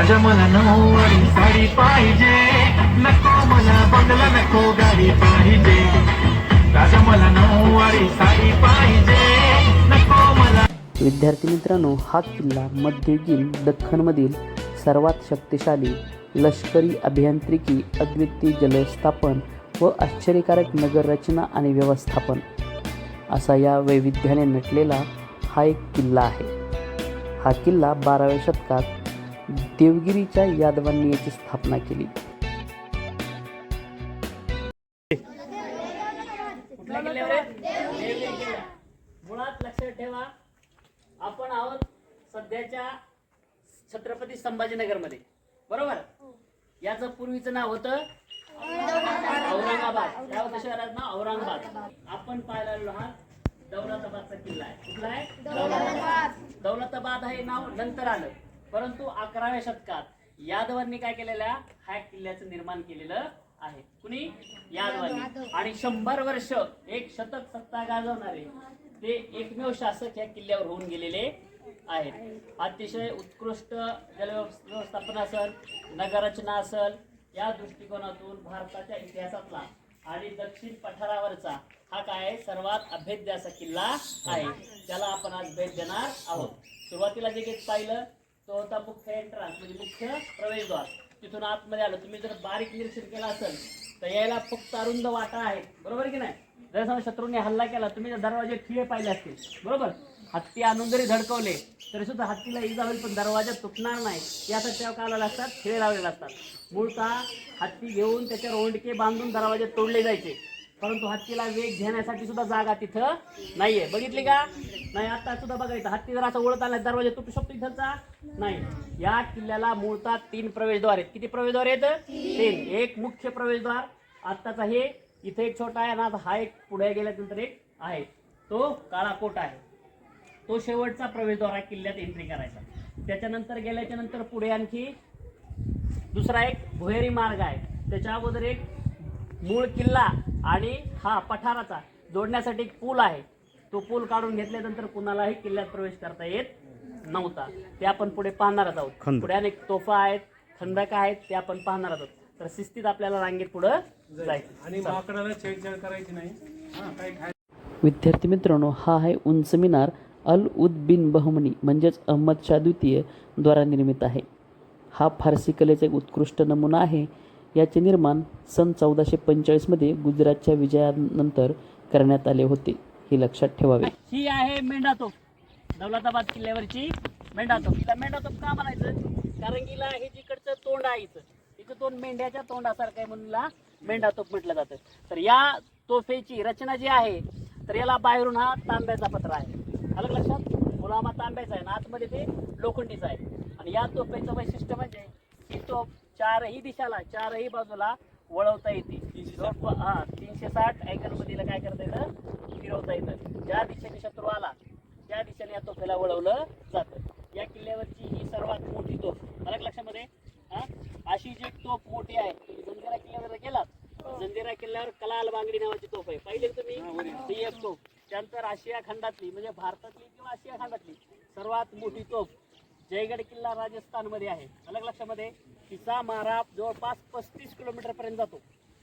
राजा मला नऊवारी साडी पाहिजे. नको मला बंगला नको गाडी पाहिजे. राजा मला नऊवारी साडी पाहिजे. नको मला विद्यार्थी मित्रांनो हा किल्ला मध्ययुगीन दख्खनमधील सर्वात शक्तिशाली लष्करी अभियांत्रिकी अद्वितीय जलस्थापन व आश्चर्यकारक नगररचना आणि व्यवस्थापन असा या वैविध्याने नटलेला हा एक किल्ला आहे. हा किल्ला बाराव्या शतकात देवगिरीच्या यादवांनी याची स्थापना केली. मुळात लक्षात ठेवा आपण आहोत सध्याच्या छत्रपती संभाजीनगरमध्ये. बरोबर? याचं पूर्वीचं नाव होतं औरंगाबाद. या शहरात शहराचं नाव औरंगाबाद. आपण पाहायला आलेलो आहात दौलताबादचा किल्ला आहे. कुठला आहे? दौलताबाद. दौलताबाद हे नाव नंतर आलं. परंतु अकराव्या शतकात यादवांनी काय केलेलं ह्या किल्ल्याचं निर्माण केलेलं आहे. कुणी? यादवांनी. आणि शंभर वर्ष एक शतक सत्ता गाजवणारे ते एकमेव शासक या किल्ल्यावर होऊन गेलेले आहेत. अतिशय उत्कृष्ट जलव्यवस्थापन असल नगररचना असल या दृष्टिकोनातून भारताच्या इतिहासातला आणि दक्षिण पठारावरचा हा काय? सर्वात अभेद्य असा किल्ला आहे. त्याला आपण आज भेट देणार आहोत. सुरुवातीला जे गेट पाहिलं तो होता मुख्य एंट्रान्स म्हणजे मुख्य प्रवेशद्वार. तिथून आतमध्ये आलं. तुम्ही जर बारीक निरीक्षण केलं असेल तर यायला फक्त अरुंद वाटा आहे बरोबर की नाही? जर समजा शत्रूंनी हल्ला केला तुम्ही जर दरवाजे खिळे पाहिले असतील बरोबर? हत्ती आणून जरी धडकवले तरी सुद्धा हत्तीला इजा होईल पण दरवाजा तुटणार नाही. यासाठी तेव्हा काय लावले असतात खिळे लावलेले असतात. मूळतः हत्ती घेऊन त्याच्यावर ओंडके बांधून दरवाजे तोडले जायचे. परंतु हत्तीला वेग घेण्यासाठी सुद्धा जागा तिथं नाहीये. बघितली का? नाही आता सुद्धा बघायचं. हत्ती जर असं ओळत आला दरवाजा तुटू शकतो इथलचा? नाही. या किल्ल्याला मूळतः तीन प्रवेशद्वार आहेत. किती प्रवेशद्वार आहेत? तीन. एक मुख्य प्रवेशद्वार. आत्ताचा हे इथे एक छोटा आहे आणि हा एक पुढे गेल्यानंतर एक आहे. तो काळा कोट आहे. तो शेवटचा प्रवेशद्वार आहे किल्ल्यात एंट्री करायचा. त्याच्यानंतर गेल्याच्यानंतर पुढे आणखी दुसरा एक भुहेरी मार्ग आहे. त्याच्या अगोदर एक मूळ किल्ला आणि हा पठाराचा जोडण्यासाठी एक पूल आहे. तो पूल काढून घेतल्यानंतर कुणालाही किल्ल्यात प्रवेश करता येत नव्हता. ते आपण पुढे पाहणारच आहोत. पुढे अनेक तोफा आहेत खंडक आहेत ते आपण पाहणार आहोत. तर शिस्तीत आपल्याला रांगेत पुढं जायचं. आणि माकडाला छेडछाड करायची नाही. हा विद्यार्थी मित्रांनो हा आहे उंच मिनार अल उद बिन बहमनी म्हणजेच अहमद शाह द्वितीय द्वारा निर्मित आहे. हा फारसी कलेचा एक उत्कृष्ट नमुना आहे. याचे निर्माण सन चौदाशे पंचेचाळीसमध्ये गुजरातच्या विजयानंतर करण्यात आले होते हे लक्षात ठेवावे. ही आहे मेंढातोप दौलताबाद किल्ल्यावरची मेंढातोप. हिला मेंढातोप का म्हणायचं? कारण हिला हे जिकडचं तोंड आहे इथं दोन मेंढ्याच्या तोंडासारखं आहे म्हणून मेंढातोप म्हटलं जातं. तर या तोफेची रचना जी आहे तर याला बाहेरून हा तांब्याचा पत्र आहे. अलग लक्षात मुलामा तांब्याचा आहे आणि आतमध्ये ते लोखंडीचा आहे. आणि या तोफेचं वैशिष्ट्य म्हणजे ही तोफ चारही दिशाला चारही बाजूला वळवता येते. जवळपास हा तीनशे साठ अँगलमध्ये हिला काय करता येतं? फिरवता येतं. ज्या दिशेने शत्रू आला त्या दिशेने या तोफेला वळवलं जातं. या किल्ल्यावरची ही सर्वात मोठी तोफ. मला लक्षामध्ये हा? अशी जी तोफ मोठी आहे जंजिरा किल्ल्यावर गेलात. जंजिरा किल्ल्यावर कलाल बांगडी नावाची तोफ आहे. पाहिले तुम्ही? ती एक तोफ. त्यानंतर आशिया खंडातली म्हणजे भारतातली किंवा आशिया खंडातली सर्वात मोठी तोफ. जयगड किल्ला राजस्थानमध्ये आहे. अलग लक्षामध्ये तिचा मारा जवळपास पस्तीस किलोमीटर पर्यंत जातो.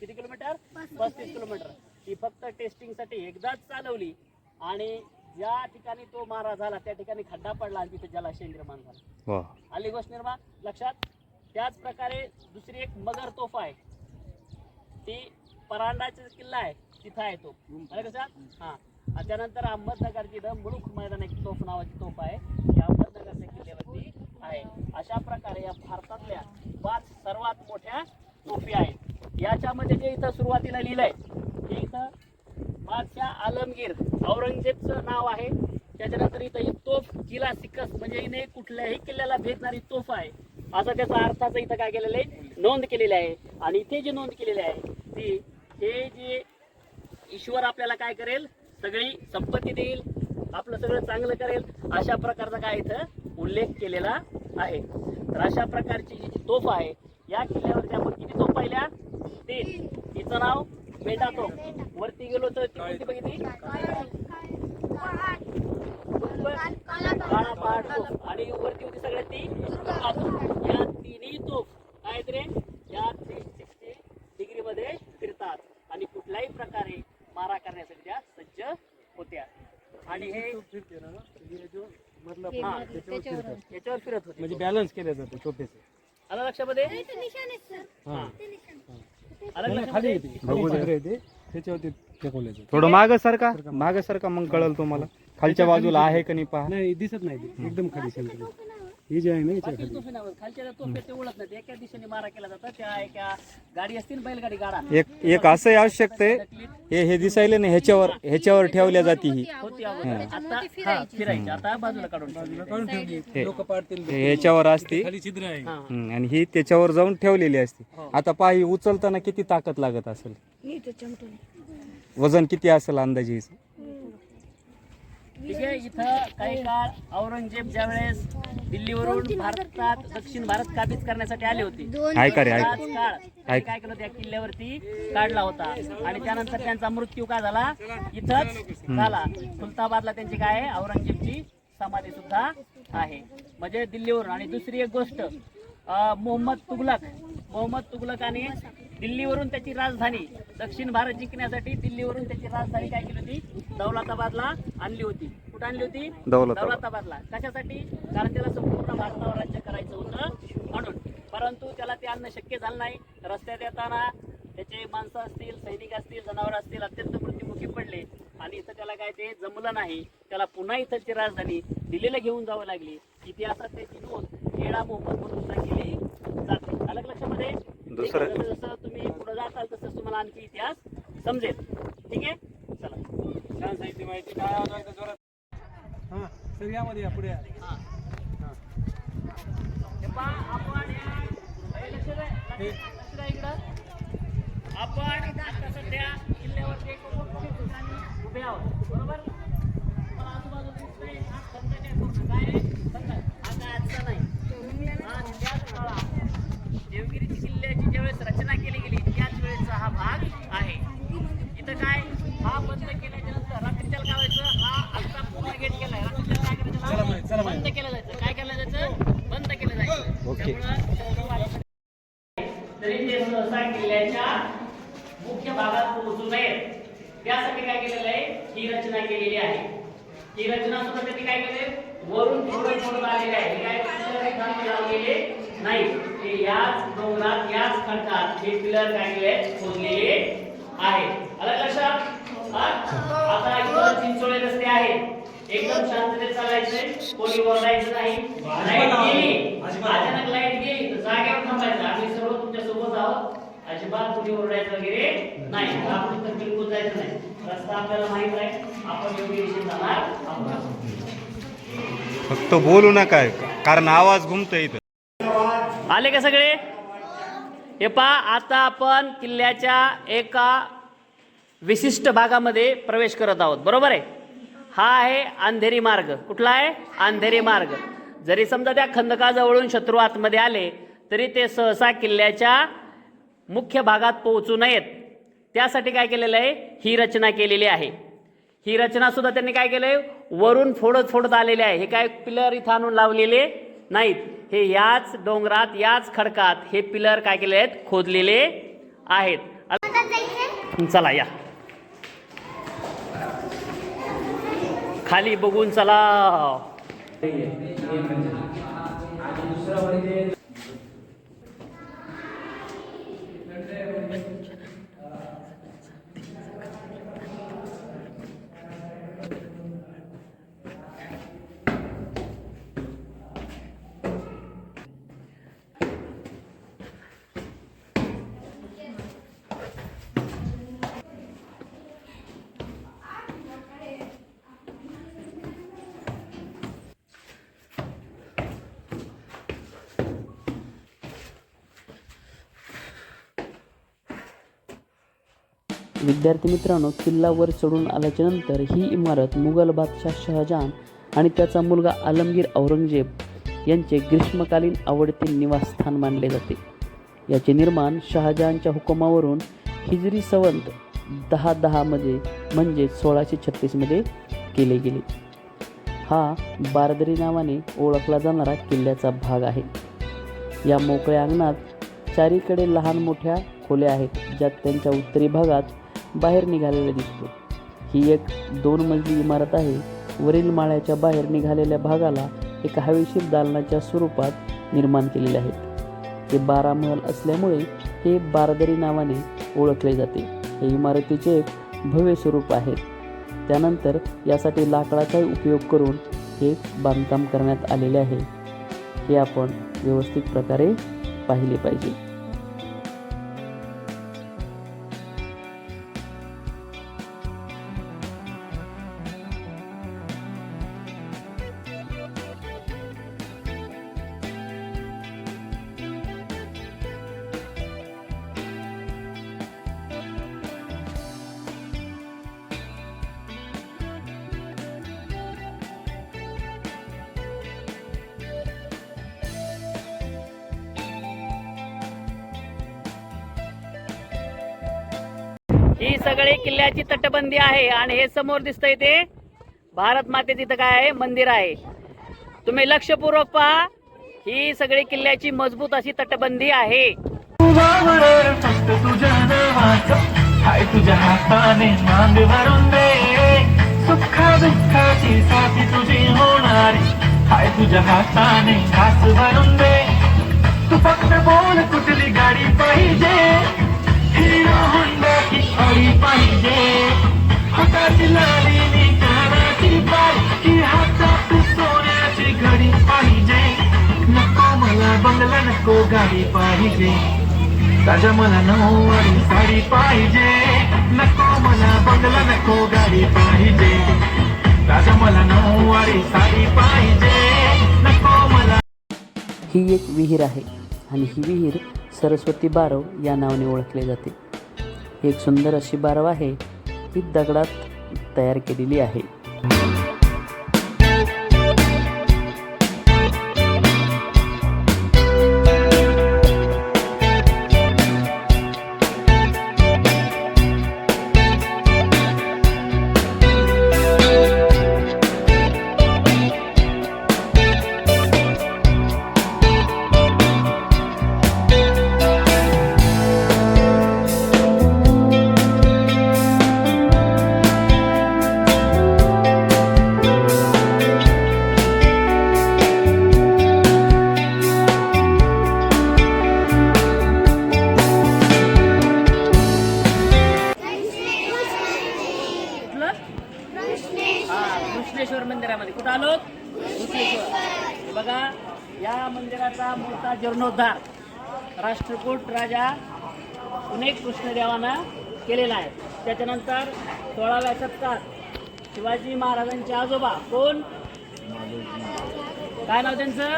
किती किलोमीटर? पस्तीस. किलोमीटर. ती फक्त टेस्टिंगसाठी एकदाच चालवली आणि ज्या ठिकाणी तो मारा झाला त्या ठिकाणी खड्डा पडला आणि तिथे जलाशय निर्माण झाला. आली गोष्ट निर्माण लक्षात? त्याच प्रकारे दुसरी एक मगर तोफ आहे. ती परांडाचा किल्ला आहे. तिथं आहे तो. कसा हा. आणि त्यानंतर अहमदनगरची इथं मुलुख मैदान एक तोफ नावाची तोफ आहे. ती अहमदनगरच्या किल्ल्यावरती आहे. अशा प्रकारे या भारतातल्या पाच सर्वात मोठ्या तोफी आहेत. याच्यामध्ये जे इथं सुरुवातीला लिहिलंय हे इथं बादशाह आलमगीर औरंगजेबचं नाव आहे. त्याच्यानंतर इथं ही तोफ किला सिकस म्हणजे हिने कुठल्याही किल्ल्याला भेटणारी तोफ आहे. असं त्याचा अर्थाचं इथं काय केलेलं आहे? नोंद केलेली आहे. आणि इथे जी नोंद केलेली आहे ती हे जे ईश्वर आपल्याला काय करेल? सगळी संपत्ती देईल. आपलं सगळं चांगलं करेल अशा प्रकारचा काय इथं उल्लेख केलेला आहे. तर अशा प्रकारची जी तोफ आहे या किल्ल्यावरती आपण किती तोफ पाहिल्या? तीन. तिचं नाव? बेटा तोफ. वरती गेलो तर ती बघितली? काळा पहाड तोफ. आणि वरती होती सगळ्यात ती या मतलब हा त्याच्यावर याच्यावर फिरत होते म्हणजे बॅलन्स केले जाते छोटेसे. आलं लक्षामध्ये? हा. आलं नाही, लक्षामध्ये? खाली येते. खाली पत्रे येते. त्याच्यावरती फेकवले जाते थोडं मागं सारखा मागं सारखा मग कळल तुम्हाला. खालच्या बाजूला आहे का नाही पहा. नाही दिसत नाही ते. एकदम खाली सेंटर हे जे आहे ना याच्या खाली. खालच्या त्या तोफे ते ओळख नाही एका दिशेने मारा केला जातात त्या एका गाडी असतील बैलगाडी गाडा. एक एक असंही आवश्यक आहे हे हे दिसायले ना ह्याच्यावर ह्याच्यावर ठेवल्या जाते ही. होती अगोदर आता हा फिरायची. आता बाजूला काढून ठेवली. काढून ठेवली. लोक पाडतील. हे ह्याच्यावर असते. खाली छिद्र आहे. हा. हम्म, आणि ही त्याच्यावर जाऊन ठेवलेली असते. आता पहा ही उचलताना किती ताकद लागत असेल? वजन किती असेल अंदाजे हिचं? ठीक आहे इथं काही काळ औरंगजेब ज्या वेळेस दिल्लीवरून भारतात दक्षिण भारत काबीज करण्यासाठी आले होते आहे का रे आहे त्याच काळ त्यांनी काय केलं त्या किल्ल्यावरती काढला होता. आणि त्यानंतर त्यांचा मृत्यू काय झाला? इथंच झाला. सुलताबादला त्यांची काय आहे? औरंगजेबची समाधी सुद्धा आहे. म्हणजे दिल्लीवरून. आणि दुसरी एक गोष्ट अं, मोहम्मद तुगलक. मोहम्मद तुगलकाने दिल्लीवरून त्याची राजधानी दक्षिण भारत जिंकण्यासाठी दिल्लीवरून त्याची राजधानी काय केली होती? दौलताबादला आणली होती. कुठं आणली होती? दौलताबाद. दौलताबादला. कशासाठी? कारण त्याला संपूर्ण भारतावर राज्य करायचं होतं म्हणून. परंतु त्याला ते आणणं शक्य झालं नाही. रस्त्यात येताना त्याचे माणसं असतील सैनिक असतील जनावर असतील अत्यंत मृत्युमुखी पडले. आणि इथं त्याला काय ते जमलं नाही. त्याला पुन्हा इथंची राजधानी दिल्लीला घेऊन जावं लागली. इतिहासात त्याची नोंद येडा मोहम्मद म्हणून केली जाते. अलग लक्षामध्ये? दुसरं- जसं तुम्ही पुढे जाताल तसं तुम्हाला आणखी इतिहास समजेल. ठीक आहे? चला. छान साहित्य माहिती. काय आवाज आहे जोरात? हा सर यामध्ये या पुढे या. हे. पहा, आपण हे इकडं. आपण आता सध्या किल्ल्यावरती एक मोठ्या ठिकाणी उभे आहोत. बरोबर? आजूबाजूला काय आजचा नाही. हा देवगिरीची किल्ल्याची ज्यावेळेस रचना केली गेली त्याच वेळेचा हा भाग आहे. इथं काय? हा बंद केल्याच्यानंतर रात्रीच्या काय व्हायचं हा आता पूर्ण गेट केलाय. रात्रीच्या काय करायचं बंद केलं जायचं. काय केलं जायचं? बंद केलं जायचं. त्यामुळं तरी ते सहसा किल्ल्याच्या मुख्य भागात पोहोचू नयेत त्यासाठी काय केलेलं आहे? ही रचना केलेली आहे. ही रचना सुद्धा त्यांनी काय केले? वरून थोडं थोडं आलेले आहे. काय? लावलेले नाही ते याच डोंगरात याच खडकात हे पिलर काय केले खोदलेले आहे. आलं लक्षात? आता इथं चिंचोळे रस्ते आहेत. एकदम शांततेत चालायचंय कोणी ओरडायचं नाही. लाइट गेली. अचानक लाइट गेली. तर जागेवर थांबायचं. आम्ही सर्व तुमच्यासोबत आहोत. अजिबात कुठे ओरडायचं वगैरे नाही. आपण तर बिलकुल जायचं नाही. रस्ता आपल्याला माहीत आहे. आपण योग्य दिशेत जाणार आहोत. फक्त बोलू नका. कारण आवाज घुमतोय इथं. आले का सगळे? हे पहा आता आपण किल्ल्याच्या एका विशिष्ट भागामध्ये प्रवेश करत आहोत. बरोबर आहे? हा आहे अंधेरी मार्ग. कुठला आहे? अंधेरी मार्ग. जरी समजा त्या खंदकाजवळून शत्रू आतमध्ये आले तरी ते सहसा किल्ल्याच्या मुख्य भागात पोहोचू नयेत. त्यासाठी काय केलेलं आहे? ही रचना केलेली आहे. ही रचना सुद्धा त्यांनी काय केलंय? वरून फोडत फोडत आलेली आहे. हे काय पिलर इथं आणून लावलेले? नाहीत. हे याच डोंगरात याच खडकात हे पिलर काय केले आहेत? खोदलेले आहेत. चला या. खाली बघून चला. विद्यार्थी मित्रांनो किल्ल्यावर चढून आल्याच्यानंतर ही इमारत मुघल बादशाह शहाजहान आणि त्याचा मुलगा आलमगीर औरंगजेब यांचे ग्रीष्मकालीन आवडते निवासस्थान मानले जाते. याचे निर्माण शहाजहानच्या हुकुमावरून हिजरी सवंत दहा दहामध्ये म्हणजे सोळाशे छत्तीसमध्ये केले गेले. हा बारदरी नावाने ओळखला जाणारा किल्ल्याचा भाग आहे. या मोकळ्या अंगणात चारीकडे लहान मोठ्या खोल्या आहेत ज्यात त्यांच्या उत्तरी भागात बाहेर निघालेला दिसतो. ही एक दोन मजली इमारत आहे. वरील माळ्याच्या बाहेर निघालेल्या भागाला एका हवेशीर दालनाच्या स्वरूपात निर्माण केलेले आहेत. ते बारा महल असल्यामुळे हे बारदरी नावाने ओळखले जाते. हे इमारतीचे एक भव्य स्वरूप आहे. त्यानंतर यासाठी लाकडाचाही उपयोग करून हे बांधकाम करण्यात आलेले आहे. हे आपण व्यवस्थित प्रकारे पाहिले पाहिजे. ही सगळी किल्ल्याची तटबंदी आहे आणि हे समोर दिसतंय ते भारत माते तिथं काय आहे? मंदिर आहे. तुम्ही लक्षपूर्वक पहा ही सगळी किल्ल्याची मजबूत अशी तटबंदी आहे. तुझ्या हाताने घास भरून दे तू फक्त बोल कुठली गाडी पाहिजे? हिरो पाहिजे पाहिजे नको मला बंगला नको गाडी पाहिजे ताज्या मला नऊवारी साडी पाहिजे नको मला बंगला नको गाडी पाहिजे ताज्या मला नऊवारी साडी पाहिजे नको मला ही एक विहीर आहे आणि ही विहीर सरस्वती बारव या नावाने ओळखले जाते. एक सुंदर अशी बारव आहे ही दगडात तयार केलेली आहे. कुठं आलो. हे बघा या मंदिराचा मोठा जीर्णोद्धार राष्ट्रकूट राजा पुणे कृष्णदेवानं केलेला आहे. त्याच्यानंतर सोळाव्या शतकात शिवाजी महाराजांचे आजोबा कोण? काय नाव त्यांचं?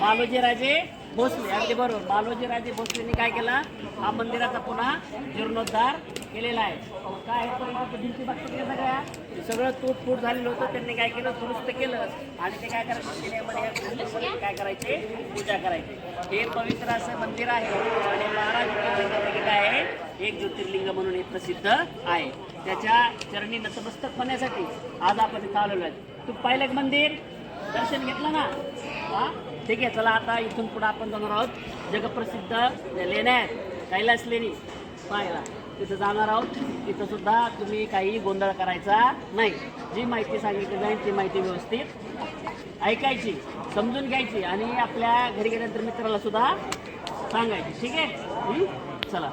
मालोजी राजे. भोसले अगदी बरोबर. बालोजीराजे भोसलेंनी काय केला? हा मंदिराचा पुन्हा जीर्णोद्धार केलेला आहे. काय भिंती बघतात सगळ्या. सगळं तूट फूट झालेलं होतं. त्यांनी काय केलं? दुरुस्त केलं. आणि ते काय करायचं? काय करायचे? पूजा करायचे. हे पवित्र असं मंदिर आहे. आणि महाराज काय आहे? एक ज्योतिर्लिंग म्हणून हे प्रसिद्ध आहे. त्याच्या चरणी नतमस्तक होण्यासाठी आज आपण इथं आलेलो आहे तू पाहिलं मंदिर? दर्शन घेतलं ना? हा? ठीक आहे चला आता इथून पुढे आपण जाणार आहोत. जगप्रसिद्ध लेण्या आहेत कैलास लेणी पाहायला. तिथं जाणार आहोत. तिथं सुद्धा तुम्ही काही गोंधळ करायचा नाही. जी माहिती सांगितली जाईल ती माहिती व्यवस्थित ऐकायची समजून घ्यायची आणि आपल्या घरी गेल्यानंतर मित्राला सुद्धा सांगायची. ठीक आहे? चला.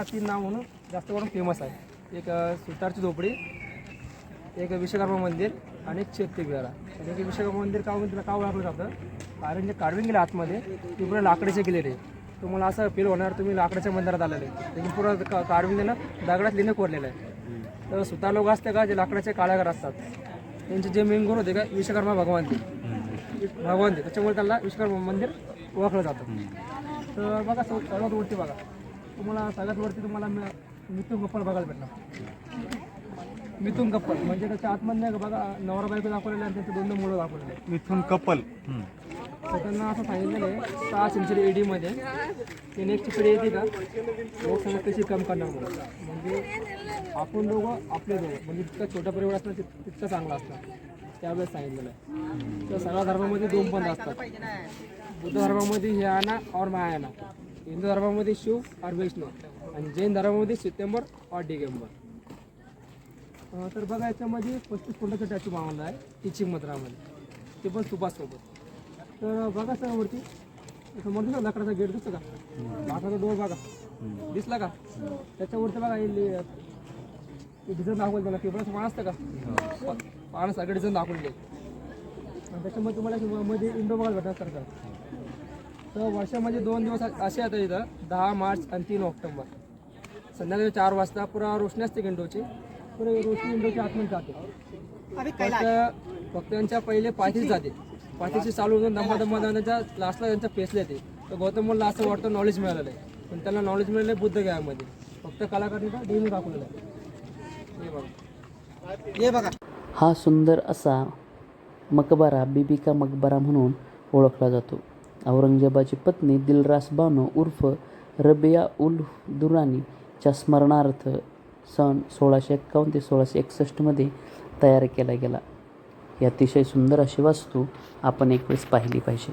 सुतारला तीन नाव म्हणून जास्त करून फेमस आहे. एक सुतारची झोपडी एक विश्वकर्मा मंदिर आणि एक चैत्य विहारा आणि एक विश्वकर्मा मंदिर का त्याला का ओळखलं जातं? कारण जे काढून गेले आतमध्ये ते पुढे लाकडाचे गेलेले तुम्हाला असं फील होणार तुम्ही लाकडाच्या मंदिरात आलेले. त्यांनी पूर्ण का- काढून गेलं दगडात लिहिणं कोरलेलं आहे. तर सुतार लोक असते का जे लाकडाचे काळागार असतात? त्यांचे जे मेन गुरु होते का विश्वकर्मा भगवान ते. भगवान ते. त्याच्यामुळे त्याला विश्वकर्मा मंदिर ओळखलं जातं. तर बघा सर्वात वरती बघा. तुम्हाला सगळ्यात वरती तुम्हाला मिथून गप्पल बघायला भेटणार मिथून कप्पल म्हणजे त्याच्या आतमध्ये बघा नवरा बायको दाखवलेले आणि त्यांचे दोन दोन मुलं दाखवलेले. मिथून कपल. तर त्यांना असं सांगितलेलं आहे सहा सेंचुरी एडीमध्ये ते नेक्स्ट पिढी येते का? लोकसंख्या कशी कम करणार म्हणजे आपण दोघं आपले दोघं म्हणजे जितका छोटा परिवार तित- तितकं चांगलं असणार त्यावेळेस सांगितलेलं आहे. तर सगळ्या धर्मामध्ये दोन पंथ असतात. बुद्ध धर्मामध्ये हे आणा और मायाना हिंदू धर्मामध्ये शिव और वैष्णव आणि जैन धर्मामध्ये सप्टेंबर और डिसेंबर. तर बघा याच्यामध्ये पस्तीस फुटाचा टॅचू मागवला आहे टीचिंग मत्रामध्ये ते पण सुभाषसोबत. तर बघा सर वरती. इथं म्हणतो ना लाकडाचा गेट दिसतो का? लाकडाचा डोर बघा. दिसला का? त्याच्यावरती बघा डिझाईन दाखवलं त्याला. पेपराचं पान असतं का? पा- सगळे डिझाईन दाखवले त्याच्यामध्ये तुम्हाला मध्ये इंडो बघायला भेटणार सरकार. तर वर्षामध्ये दोन दिवस असे येतात इथं दहा मार्च आणि तीन ऑक्टोबर. संध्याकाळी चार वाजता पुरा रोशनी असते इंडोची पुरा रोशनी इंडोच्या आतमध्ये जाते. फक्त भक्तांच्या पहिले पाठीच जाते. पाठीची चालू होऊन दमा दमा त्यांच्या लास्टला त्यांच्या पेसले ते तर गौतम मुला असं वाटतं नॉलेज मिळालेलं आहे. पण त्यांना नॉलेज मिळालं आहे बुद्ध गयामध्ये. फक्त कलाकारांनी डेमो दाखवलेलं आहे. हे बघा. हा सुंदर असा मकबरा बीबी का मकबरा म्हणून ओळखला जातो. औरंगजेबाची पत्नी दिलरास बानो उर्फ रबिया उल दुरानीच्या स्मरणार्थ सन सोळाशे एक्कावन्न ते सोळाशे एकसष्टमध्ये तयार केला गेला. ही अतिशय सुंदर अशी वास्तू आपण एक वेळेस पाहिली पाहिजे.